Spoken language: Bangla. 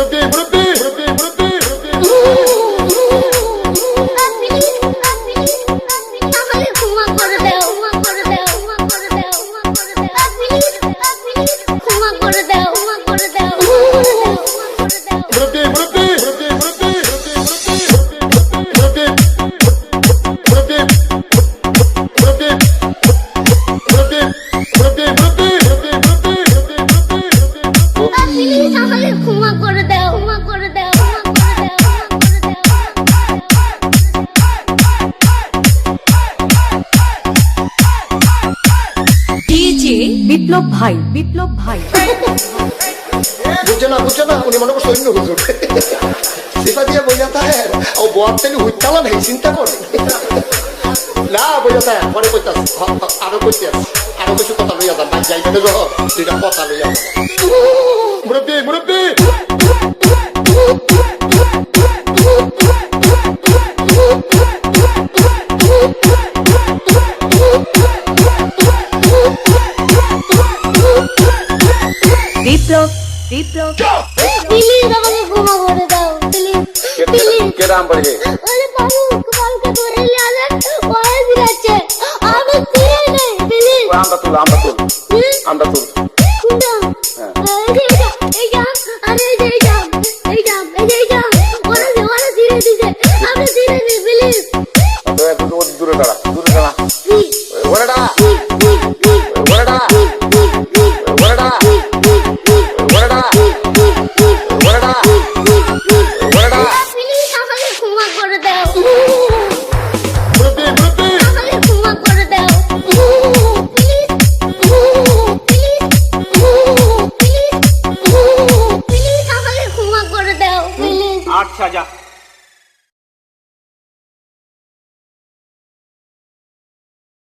What it be? What? What? বিপ্লব ভাই বিপ্লব ভাই। না না, উনি মনে করছে অন্য হুজুর সেটা দিয়ে ও নেই, চিন্তা করে। না, বইয়া থাকে পরে আরও আরও কিছু কথা লইয়া যান দুইটা কথা লইয়া মুরব্বি মুরব্বি! বিপ্লব বিপ্লব প্লিজ আমাকে ক্ষমা করে দাও প্লিজ প্লিজ কেরাম বলে ওরে বাবু কালকে ধরে লালে ওরে দিলাচ্ছে আমি চিনি নাই প্লিজ আমরা তুল আমরা তুল আমরা তুল কুন্ডা এই যে এই যা আরে 下家